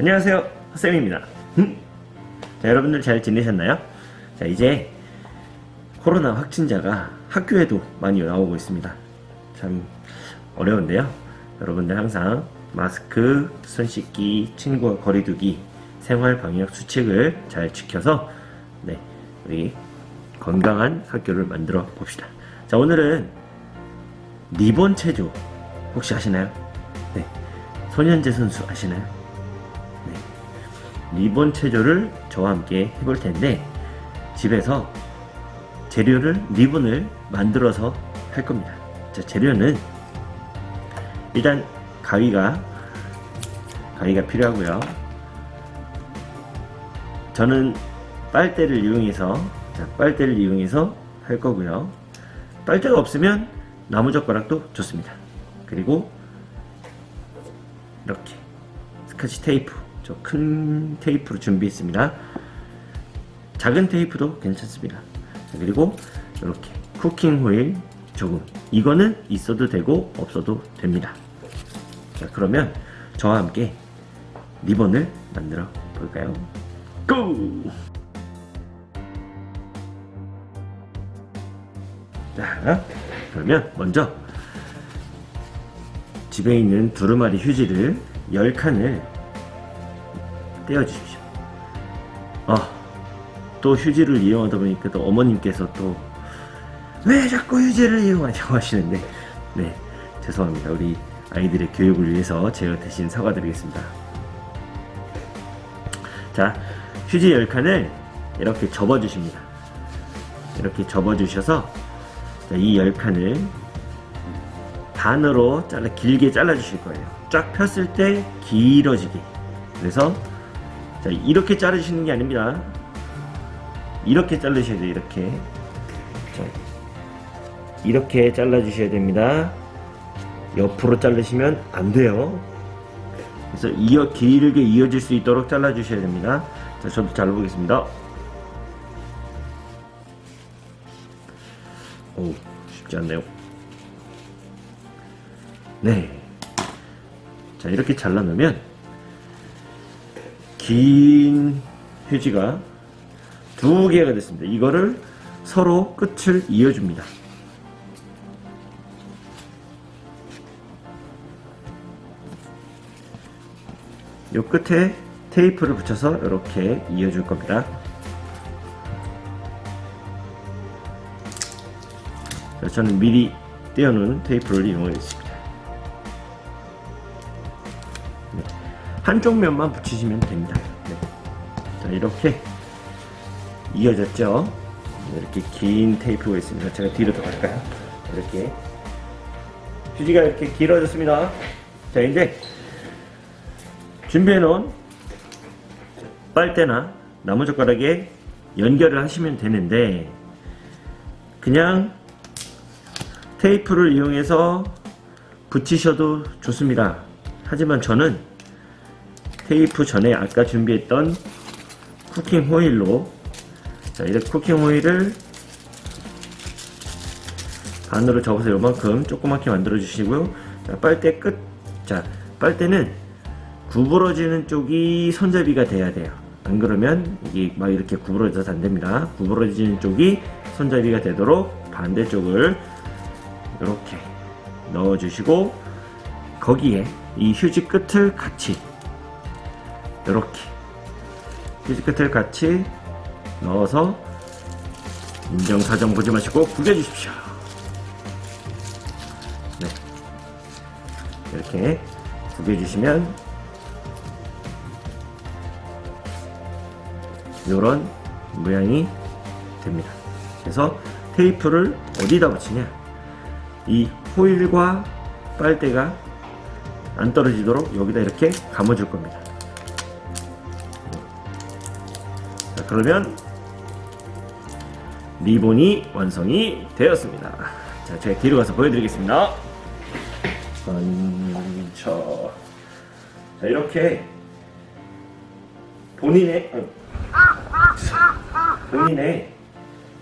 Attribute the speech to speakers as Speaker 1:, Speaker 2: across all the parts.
Speaker 1: 안녕하세요 쌤입니다 음? 자 여러분들 잘 지내셨나요? 자 이제 코로나 확진자가 학교에도 많이 나오고 있습니다 참 어려운데요 여러분들 항상 마스크, 손 씻기, 친구와 거리 두기 생활 방역 수칙을 잘 지켜서 네 우리 건강한 학교를 만들어 봅시다 자 오늘은 리본 체조 혹시 아시나요? 네 손현재 선수 아시나요? 리본 체조를 저와 함께 해볼 텐데 집에서 재료를 리본을 만들어서 할 겁니다. 자, 재료는 일단 가위가 가위가 필요하고요. 저는 빨대를 이용해서 자, 빨대를 이용해서 할 거고요. 빨대가 없으면 나무젓가락도 좋습니다. 그리고 이렇게 스카치 테이프 저 큰 테이프로 준비했습니다. 작은 테이프도 괜찮습니다. 자, 그리고 이렇게 쿠킹 호일 조금. 이거는 있어도 되고 없어도 됩니다. 자 그러면 저와 함께 리본을 만들어 볼까요? 고! 자 그러면 먼저 집에 있는 두루마리 휴지를 10칸을 떼어주십시오. 아, 또 휴지를 이용하다 보니까 또 어머님께서 또 왜 자꾸 휴지를 이용하냐고 하시는데, 네, 죄송합니다. 우리 아이들의 교육을 위해서 제가 대신 사과드리겠습니다. 자, 휴지 10칸을 이렇게 접어 주십니다. 이렇게 접어 주셔서 자, 이 10칸을 반으로 잘라 길게 잘라 주실 거예요. 쫙 폈을 때 길어지게. 그래서 자, 이렇게 자르시는 게 아닙니다. 이렇게 자르셔야 돼요. 이렇게. 자, 이렇게 잘라 주셔야 됩니다. 옆으로 자르시면 안 돼요. 그래서 이어 길게 이어질 수 있도록 잘라 주셔야 됩니다. 자, 저도 잘라 보겠습니다. 오, 쉽지 않네요. 네. 자, 이렇게 잘라 놓으면 긴 휴지가 두 개가 됐습니다. 이거를 서로 끝을 이어줍니다. 요 끝에 테이프를 붙여서 이렇게 이어줄 겁니다. 자, 저는 미리 떼어놓은 테이프를 이용하겠습니다. 네. 한쪽 면만 붙이시면 됩니다. 네. 자, 이렇게 이어졌죠? 이렇게 긴 테이프가 있습니다. 제가 뒤로 더 갈까요? 이렇게. 휴지가 이렇게 길어졌습니다. 자, 이제 준비해놓은 빨대나 나무젓가락에 연결을 하시면 되는데, 그냥 테이프를 이용해서 붙이셔도 좋습니다. 하지만 저는 테이프 전에 아까 준비했던 쿠킹 호일로 자 이렇게 쿠킹 호일을 반으로 접어서 요만큼 조그맣게 만들어 주시고요. 자 빨대 끝, 자 빨대는 구부러지는 쪽이 손잡이가 돼야 돼요. 안 그러면 이게 막 이렇게 구부러져서 안 됩니다. 구부러지는 쪽이 손잡이가 되도록 반대쪽을 이렇게 넣어 주시고 거기에 이 휴지 끝을 같이 이렇게 휴지 끝을 같이 넣어서 인정사정 보지 마시고 구겨주십시오. 네. 이렇게 구겨주시면 이런 모양이 됩니다. 그래서 테이프를 어디다 붙이냐? 이 호일과 빨대가 안 떨어지도록 여기다 이렇게 감아줄 겁니다. 그러면 리본이 완성이 되었습니다. 자, 제가 뒤로 가서 보여드리겠습니다. 번쳐. 자, 이렇게 본인의 어, 본인의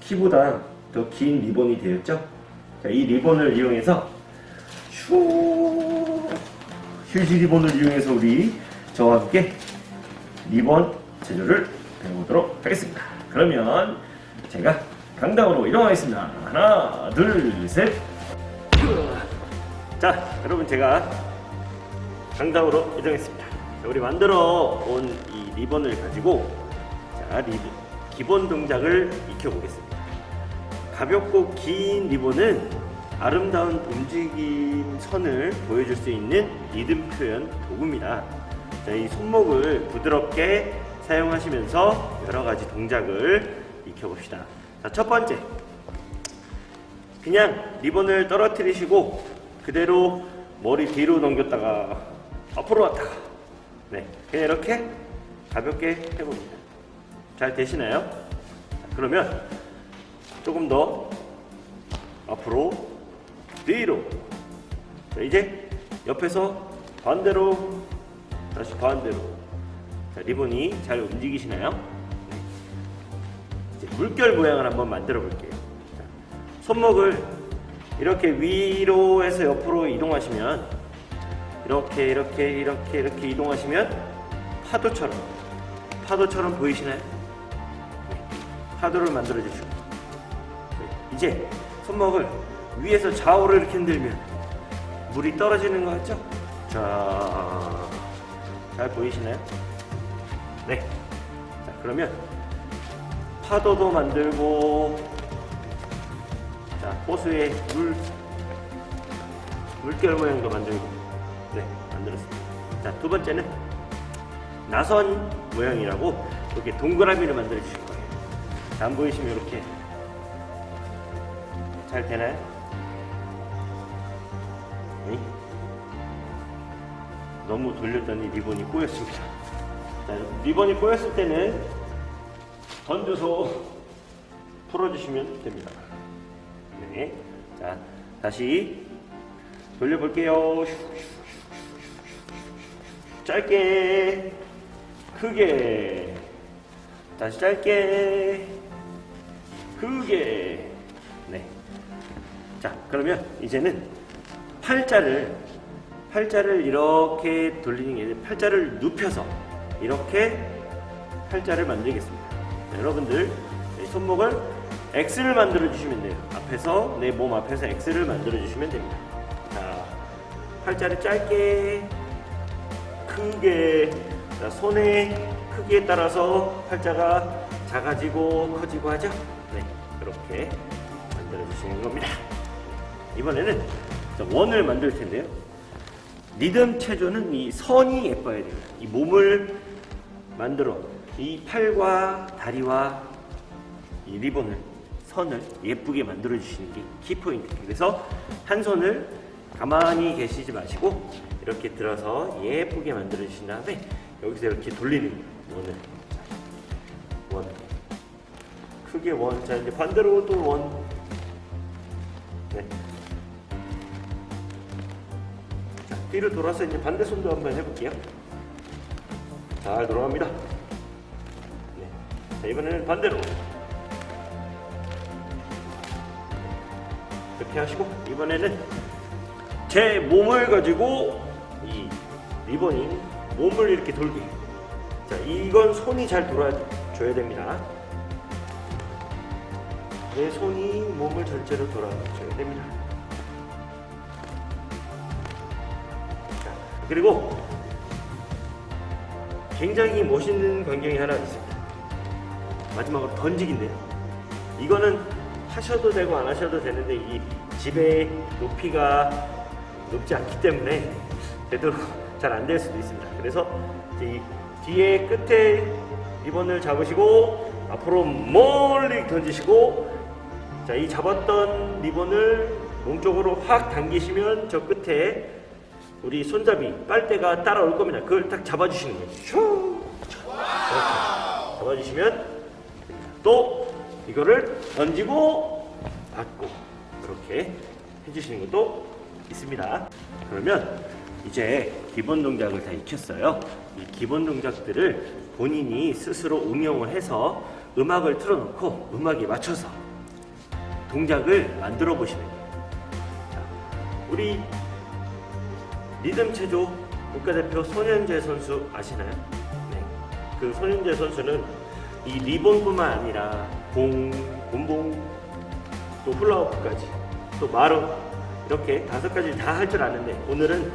Speaker 1: 키보다 더 긴 리본이 되었죠? 자, 이 리본을 이용해서 슈 휴지 리본을 이용해서 우리 저와 함께 리본 제조를 배워보도록 하겠습니다. 그러면 제가 강당으로 이동하겠습니다. 하나, 둘, 셋. 자, 여러분 제가 강당으로 이동했습니다. 자, 우리 만들어 온 이 리본을 가지고 자, 리본 기본 동작을 익혀보겠습니다. 가볍고 긴 리본은 아름다운 움직임 선을 보여줄 수 있는 리듬 표현 도구입니다. 자, 이 손목을 부드럽게 사용하시면서 여러 가지 동작을 익혀봅시다. 자, 첫 번째. 그냥 리본을 떨어뜨리시고 그대로 머리 뒤로 넘겼다가 앞으로 왔다가 네, 그냥 이렇게 가볍게 해봅니다. 잘 되시나요? 자, 그러면 조금 더 앞으로 뒤로 자, 이제 옆에서 반대로 다시 반대로 자, 리본이 잘 움직이시나요? 네. 이제 물결 모양을 한번 만들어 볼게요. 자, 손목을 이렇게 위로 해서 옆으로 이동하시면 이렇게 이렇게 이렇게 이렇게 이동하시면 파도처럼 파도처럼 보이시나요? 네, 파도를 만들어 주시고 네, 이제 손목을 위에서 좌우로 이렇게 흔들면 물이 떨어지는 것 같죠? 자, 잘 보이시나요? 네. 자, 그러면 파도도 만들고 자, 호수에 물 물결 모양도 만들고 네, 만들었습니다. 자, 두 번째는 나선 모양이라고 이렇게 동그라미를 만들어 주실 거예요. 자, 안 보이시면 이렇게 잘 되나요? 네? 너무 돌렸더니 리본이 꼬였습니다. 자, 리본이 꼬였을 때는 던져서 풀어주시면 됩니다. 네. 자, 다시 돌려볼게요. 짧게, 크게, 다시 짧게, 크게. 네. 자, 그러면 이제는 팔자를 팔자를 이렇게 돌리는 게 아니라 팔자를 눕혀서 이렇게 팔자를 만들겠습니다. 자, 여러분들 네, 손목을 X를 만들어 주시면 돼요. 앞에서 내 몸 앞에서 X를 만들어 주시면 됩니다. 자, 팔자를 짧게 크게 자, 손의 크기에 따라서 팔자가 작아지고 커지고 하죠. 네, 이렇게 만들어 주시는 겁니다. 이번에는 자, 원을 만들 텐데요. 리듬 체조는 이 선이 예뻐야 돼요. 이 몸을 만들어 이 팔과 다리와 이 리본을 선을 예쁘게 만들어 주시는 게 키포인트. 그래서 한 손을 가만히 계시지 마시고 이렇게 들어서 예쁘게 만들어 주신 다음에 여기서 이렇게 돌리는. 원을 원 크게 원. 자 이제 반대로 또 원. 네. 뒤로 돌아서 이제 반대 손도 한번 해볼게요. 잘 돌아갑니다. 네. 자, 이번에는 반대로. 이렇게 하시고, 이번에는 제 몸을 가지고 이 리본이 몸을 이렇게 돌게. 자, 이건 손이 잘 돌아줘야 됩니다. 내 손이 몸을 전체로 돌아줘야 됩니다. 그리고 굉장히 멋있는 광경이 하나 있습니다. 마지막으로 던지기인데요. 이거는 하셔도 되고 안 하셔도 되는데 이 집의 높이가 높지 않기 때문에 되도록 잘안 될 수도 있습니다. 그래서 이 뒤에 끝에 리본을 잡으시고 앞으로 멀리 던지시고 자, 이 잡았던 리본을 몸 쪽으로 확 당기시면 저 끝에 우리 손잡이 빨대가 따라올 겁니다. 그걸 딱 잡아주시는 거예요. 슝! 이렇게 잡아주시면. 또 이거를 던지고 받고 이렇게 해주시는 것도 있습니다. 그러면 이제 기본 동작을 다 익혔어요. 이 기본 동작들을 본인이 스스로 응용을 해서 음악을 틀어놓고 음악에 맞춰서 동작을 만들어 보시면 돼요. 자, 우리 리듬 체조 국가대표 손현재 선수 아시나요? 네. 그 손윤재 선수는 이 리본뿐만 아니라 공, 곤봉, 또 훌라후프까지, 또 마루 이렇게 다섯 가지 다 할 줄 아는데 오늘은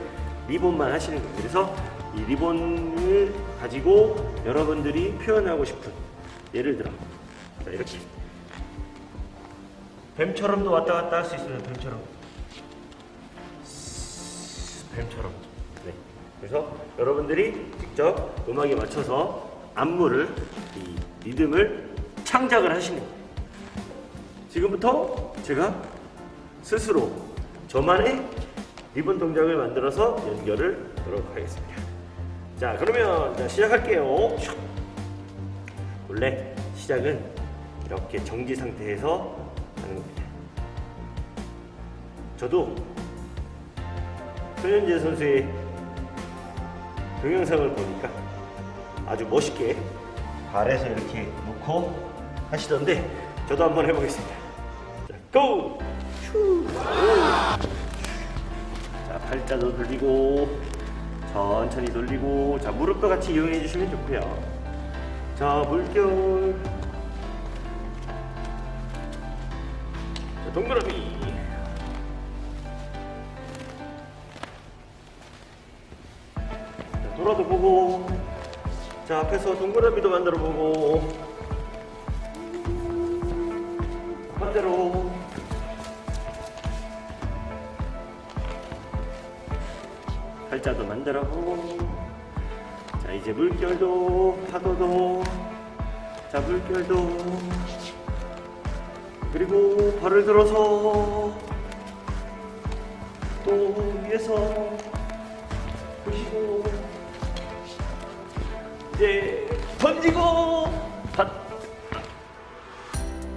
Speaker 1: 리본만 하시는 거예요. 그래서 이 리본을 가지고 여러분들이 표현하고 싶은 예를 들어 자, 이렇게 뱀처럼도 왔다 갔다 할 수 있어요. 뱀처럼. 뱀처럼. 네. 그래서 여러분들이 직접 음악에 맞춰서 안무를 이 리듬을 창작을 하시는 거예요. 지금부터 제가 스스로 저만의 리본 동작을 만들어서 연결을 하도록 하겠습니다. 자, 그러면 자, 시작할게요. 슉. 원래 시작은 이렇게 정지 상태에서 하는 겁니다. 저도 손현재 선수의 동영상을 보니까 아주 멋있게 발에서 이렇게 놓고 하시던데 저도 한번 해보겠습니다. 자, 고! 슈! 오! 자, 팔자도 돌리고 천천히 돌리고 자, 무릎도 같이 이용해 주시면 좋고요. 자, 물결 자, 동그라미 자, 돌아도 보고 자 앞에서 동그라미도 만들어 보고 반대로. 팔자도 만들어 보고 자 이제 물결도 파도도 자 물결도. 그리고 발을 들어서 또 위에서 보시고 이제 던지고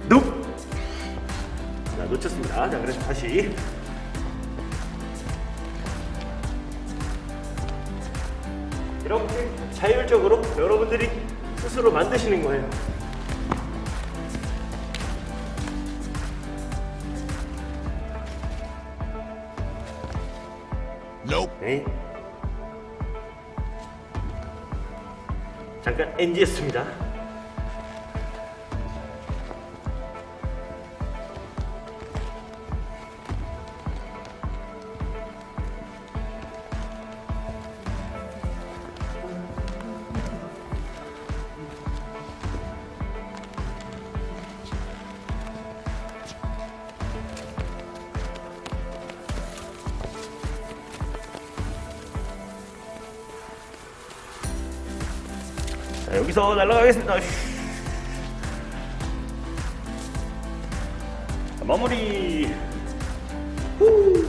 Speaker 1: 눕. 자 놓쳤습니다. 자 그래서 다시 이렇게 자율적으로 여러분들이 스스로 만드시는 거예요. 네. 잠깐 NG했습니다. 자, 여기서 날아가겠습니다. 슈. 자, 마무리. 후.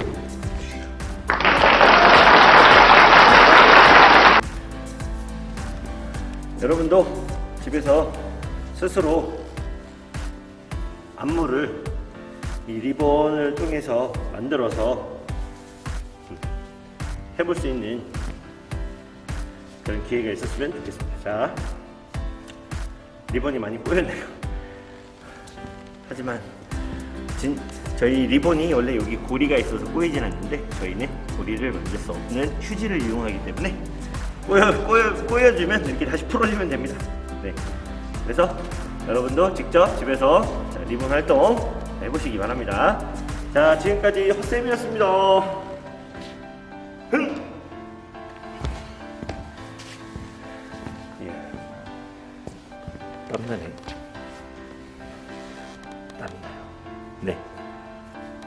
Speaker 1: 여러분도 집에서 스스로 안무를 이 리본을 통해서 만들어서 해볼 수 있는 그런 기회가 있었으면 좋겠습니다. 자, 리본이 많이 꼬였네요. 하지만 진, 저희 리본이 원래 여기 고리가 있어서 꼬이진 않는데 저희는 고리를 만들 수 없는 휴지를 이용하기 때문에 꼬여, 꼬여, 꼬여주면 이렇게 다시 풀어주면 됩니다. 네. 그래서 여러분도 직접 집에서 자, 리본 활동 해보시기 바랍니다. 자, 지금까지 헛쌤이었습니다.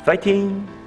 Speaker 1: Fighting!